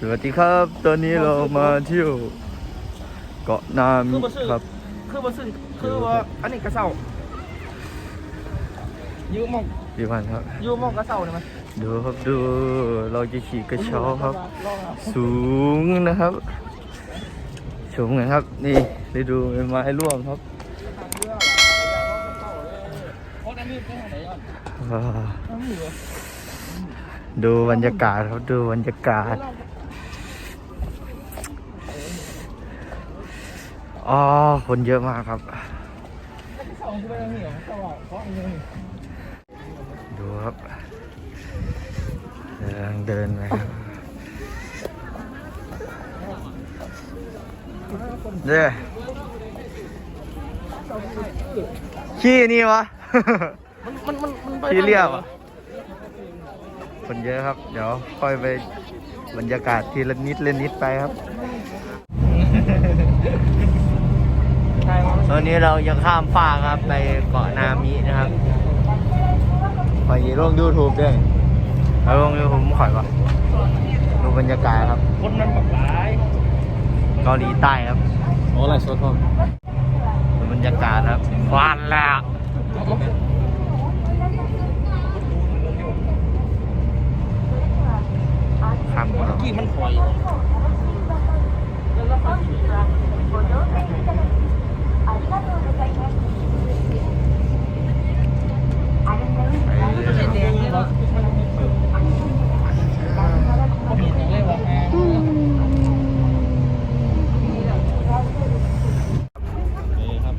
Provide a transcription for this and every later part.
สวัสดีครับ ตอนนี้เรามาเที่ยวเกาะนามิครับ คือบ่ซึ่งคือว่าอันนี้กระเซ้าอยู่หมองพี่พันธุ์ครับอยู่หมองกระเซ้านี่มั้ยดูครับดูเราจะขี่กระเช้าครับลองเอาสูงนะครับสูงนะครับ นี่ได้ดูเป็นไม้ร่วงครับโอ้นั่นนี่ไปหาไหนก่อนว้าวน้ำเหลือดูบรรยากาศครับดูบรรยากาศ อ๋อคนเยอะมากครับกระเซ้าคือไปทางนี้เหรอกระเซ้าอะเพราะอันนี้ดูครับกำลังเดินไปครับเด้อขี้นี่วะ มันมันมันมันไปขี้เรียบอะคนเยอะครับ เดี๋ยวค่อยไปบรรยากาศทีละนิดละนิดไปครับใช่มั้ง ตอนนี้เรายังข้ามฟากครับไปเกาะนามินะครับขอยลงยูทูบด้วยแล้วลงยูทูบผมขอยก่อนดูบรรยากาศครับคนมันแบบหลายเกาหลีใต้ครับโอ้ไรสดพร้อมดูบรรยากาศครับควันแล้วข้ามก่อนครับ กี่มันถอย ไปเรื่อยๆ แดงนี่เนาะบ่เห็นอย่างเลยว่าแนี่ครับ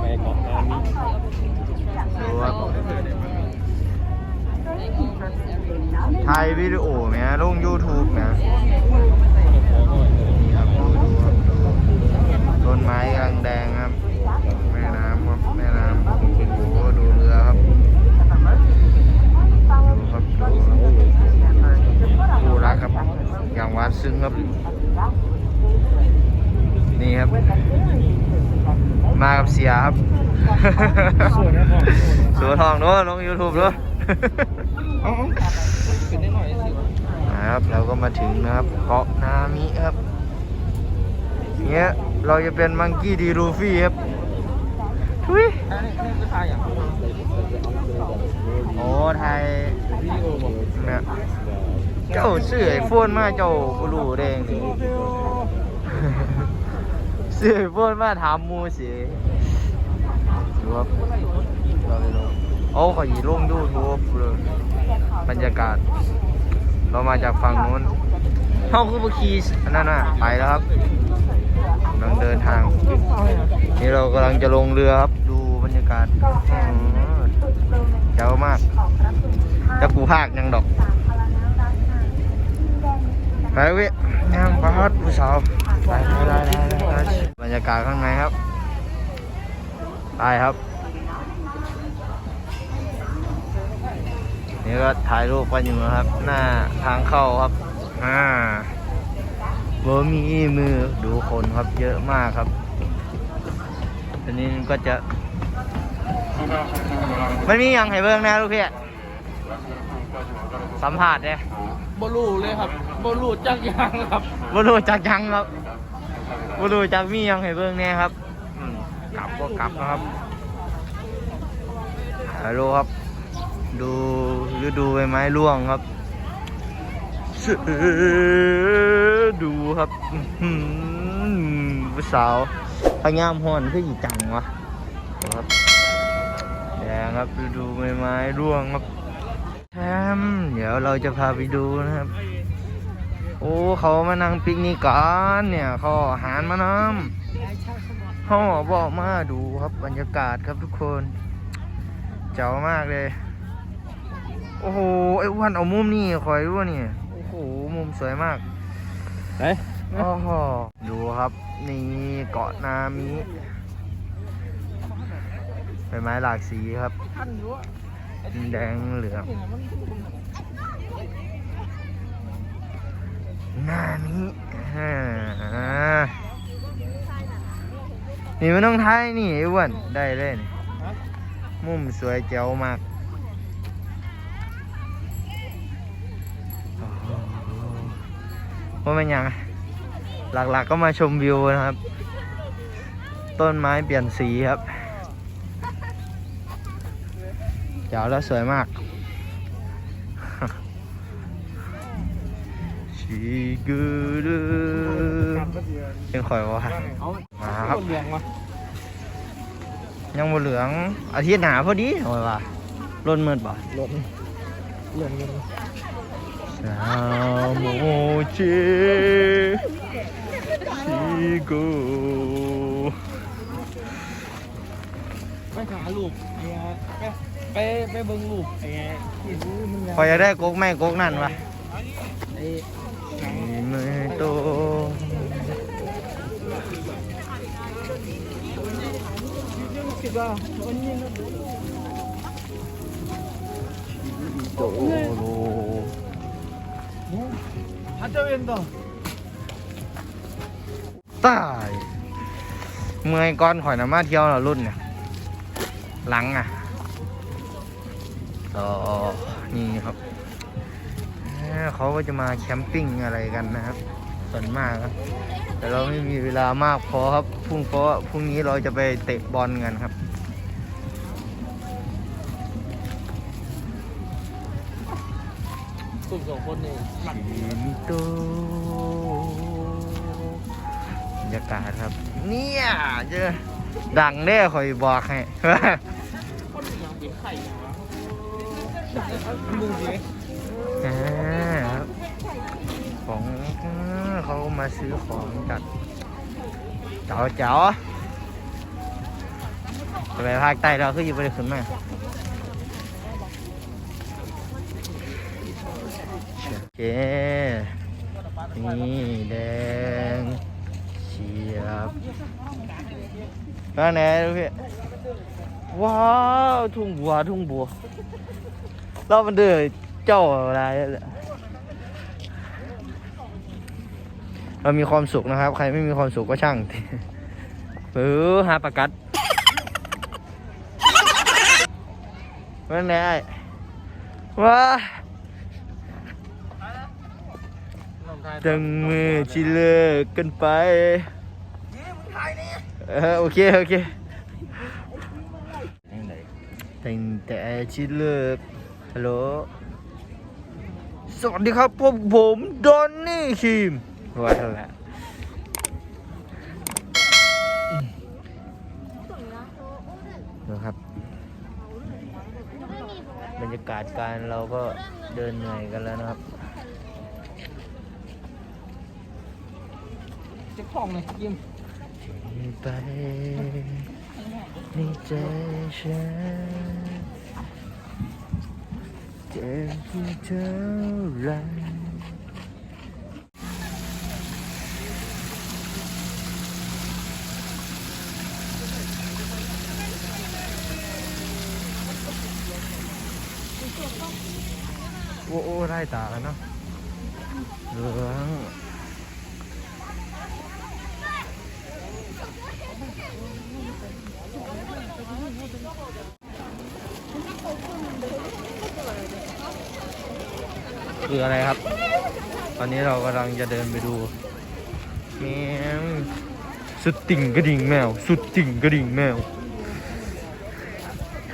ไปเกาะนามิ ดูครับถ่าย วิดีโอไหมฮะลง YouTube นะนี่ครับดูดูครับดูต้นไม้กำลังแดงครับ แม่น้ำครับแม่น้ำโอ้โหดูเรือครับดูครับดูครับดูรักครับ อย่างหวานซึ้งครับ นี่ครับ มากับเสียครับสวยนะพ่อสัวทองด้วยลง YouTube ด้วยอ๋อเป็นได้หน่อยสิ นะครับ เราก็มาถึงนะครับเกาะนามิครับเนี้ยเราจะเป็นมังกี้ดีรูฟี่ครับทุยโอ้ไทยเนี่ยเจ้าเสื่อไอโฟนมาเจ้าบรูแดงนี่เสื่อไอโฟนมาถามมูสิดูครับเราไปลงโอ้ขอยีลงยูทูบเลยบรรยากาศ เรามาจากฝั่งนู้นเท่าคือบุคีอันนั้นน่ะไปแล้วครับกำลังเดินทาง นี่เรากำลังจะลงเรือครับ ดูบรรยากาศเจ๋วมากจะกูภาคยังดอกไปเวิยังปาดผู้สาวไปไปไปไปไปบรรยากาศข้างในครับ ไปครับ นี่ก็ถ่ายรูปกันอยู่นะครับ หน้าทางเข้าครับอ่าบ่มีมือดูคนครับเยอะมากครับอันนี้ก็จะ มันมีอย่างให้เบิ่งนะลูกพี่สัมผัสเนี่ยบลูเลยครับบลูจักยังครับบ่รู้จักหยังครับบ่รู้จักมีหยังให้เบิ่งแน่ครับอืมกลับก็กลับนะครับฮัลโหลครับ ดูฤดูใบไม้ร่วงครับเสือดูครับผู้สาวพยายามหอนคืออีจังวะครับแดงครับฤดูใบไม้ร่วงครับแถมเดี๋ยวเราจะพาไปดูนะครับ โอ้เขามานั่งปิกนิกกันเนี่ยเขาอาหารมานำเขาบอกมาดูครับบรรยากาศครับทุกคน เจ๋วมากเลย โอ้โห ไอ้อ้วันเอามุมนี่คอยรู้นี่ โอ้โห มุมสวยมากไหนโอ้โหดูครับ นี่เกาะนามิใบไม้หลากสีครับท่านรู้ว่าแดงเหลืองนามิอ่านี่มันต้องท้ายนี่ไอ้อ้วนได้เลยนี่มุมสวยเจ๋วมาก โอ้โห ว่ามันยังหลักๆก็มาชมวิวนะครับ ต้นไม้เปลี่ยนสีครับเจ๋วแล้วสวยมากชีกูดูเป็นข่อยวะเอามาครับยังบ่เหลืองอาทิตย์หนาพอดีเอาไว้ว่าร่นมืดป่ลืองเหลืองเงิน สามโมเจชิโกไปหาลูกไอ้เงี้ยไปไปไปเบิ่งลูกไอ้เงี้ยที่รู้มันพอจะได้กกแม่กกนั่นวะไอ้หนังมือโตคิดว่าวันนี้นะโตโล ฮัตเตอร์เอ็นต่อตายเมื่อยก้อนข่อยนะมาเที่ยวเหรอรุ่นเนี่ยหลังอะอ๋อนี่ครับเอ้อเขาก็จะมาแคมปิ้งอะไรกันนะครับ ส่วนมากครับแต่เราไม่มีเวลามากพอครับพรุ่งเพราะพรุ่งนี้เราจะไปเตะบอลกันครับ กลุ่มสองคนเนี่หลักสิงโตบรรยากาศครับ เนี่ยเจอดังแน่คอยบอกให้คนยังเป็นไข่อยู่วะมึงสิอ่าครับของเขามาซื้อของกันเจ๋าเจ๋าไปภาคใต้เราคืออยู่บริสุทธิ์มากโอ เคนี่แดงเฉียบนั่นแน่ดูพี่ว้าวทุ่งบัวทุ่งบัวเรามันเดือเจ้าอะไรเรามีความสุขนะครับ ใครไม่มีความสุขก็ช่างเออหาประกัดนั่นแน่ว้า จังมือชิเลิกกันไปเออโอเคโอเคตั้งแต่ชิเลิกฮัลโหลสวัสดีครับพบผมดอนนี่คิมว่าเท่าไหร่นะครับบรรยากาศการเราก็เดินเหนื่อยกันแล้วนะครับ เจ็บท้องเลยยิ้มไปในใจฉันเจ็บที่เท่าไรโอ้โอ้ได้ตาแล้วเนาะเหลือง คืออะไรครับ ตอนนี้เรากำลังจะเดินไปดูแมวสุดติ่งกระดิ่งแมว สุดติ่งกระดิ่งแมว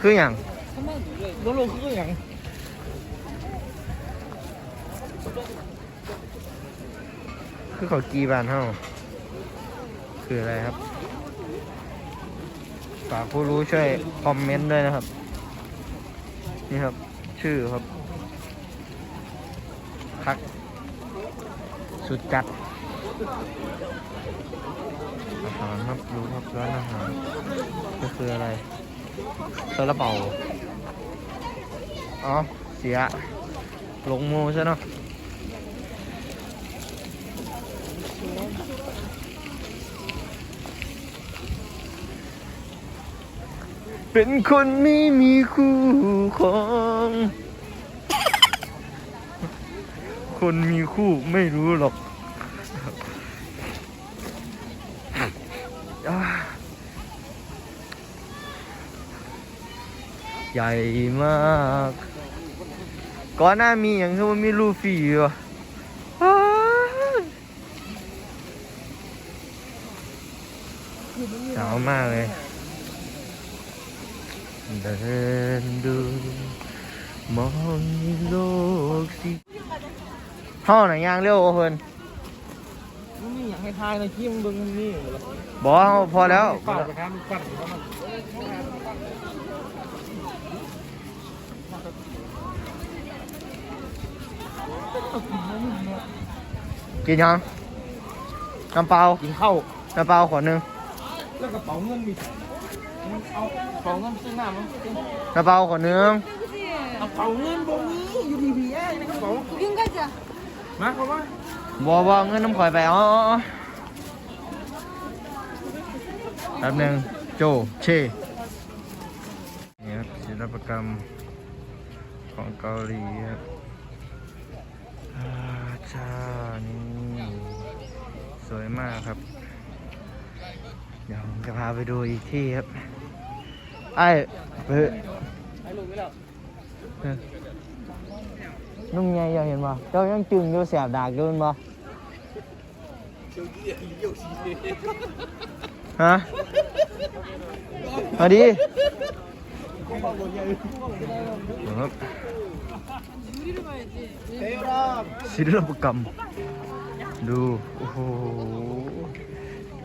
คืออย่างทำไมลูกลูกคืออย่างคือเขากีบานเฮาคืออะไรครับ ฝากผู้รู้ช่วยคอมเมนต์ด้วยนะครับ นี่ครับ ชื่อครับพัก สุดจัดอาหารครับดูครับร้านอาหารก็คืออะไรซาลาเปาอ๋อ เสีย ลงโมซะเนาะ เป็นคนไม่มีคู่ของ คนมีคู่ไม่รู้หรอกใหญ่มาก ก่อนหน้ามีอย่างคือว่ามีลูฟี่วะหนาวมากเลย เดินดูมองโลกสิห้องไหนยางเร็วเพิ่นไม่อยากให้ทายเลยที่มึงเบิ่งนี่บอกว่าพอแล้วฝากไปครับมันปั่นเขามันกินยังน้ำเปล่ากินข้าวน้ำเปล่าขวดหนึ่งแล้วกระเป๋าเงินมีมึง เอาของเงินซื้อน้ำมั้งกระเป๋าขอนึง กระเป๋าเงินบ่มีอยู่ดีพีเอ้ในกระเป๋า 윤가 자. มาเขาว่าบอบอเงินน้ำข่อยไปอ๋ออ๋ออ๋อแป๊บหนึ่งโจเชนี่ครับศิลปกรรมของเกาหลีครับอาชานี่ สวยมากครับ เดี๋ยวผมจะพาไปดูอีกที่ครับ ไอ้เฮ้ยไอ้ลูกไม่แล้วนุ่งไงยากเห็นป่เจ้ายังจึงอยู่แสบดากอยู่แม่ฮะมาดีครับศิลปกรรม ดู โอ้โห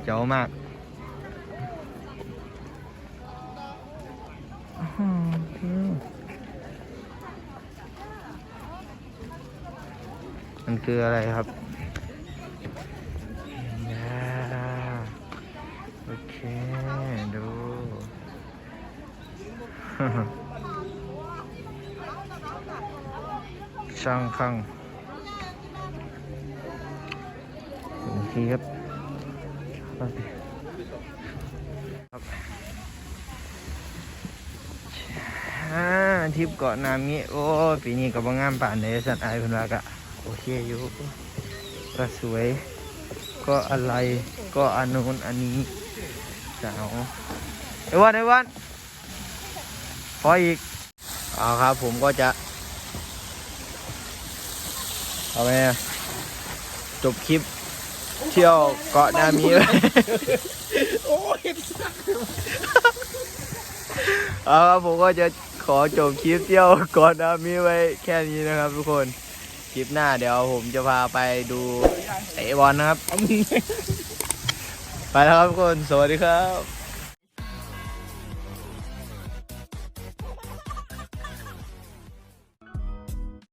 เจ๋วมากอื้อหือ มันคืออะไรครับอ่าโอเค ดู ช่างข้างโอเคครับ ครับอ่าทริปเกาะนามิโอ้ยปีนี้ก็บ่งามป่านเลยสัตว์อายเพิ่นว่ากะโอเคอยู่ก็สวย ก็อะไรก็อันนู้นอันนี้สาวไอ้วันไอ้วันพออีกเอาครับ ผมก็จะ เอาไปจบคลิปเที่ยวเกาะนามีเลยโอ้ยเอาครับผมก็จะ ขอจบคลิปเที่ยวก่อนนะมีไว้แค่นี้นะครับทุกคน คลิปหน้าเดี๋ยวผมจะพาไปดูเตะบอลนะครับ ไปแล้วครับทุกคน สวัสดีครับ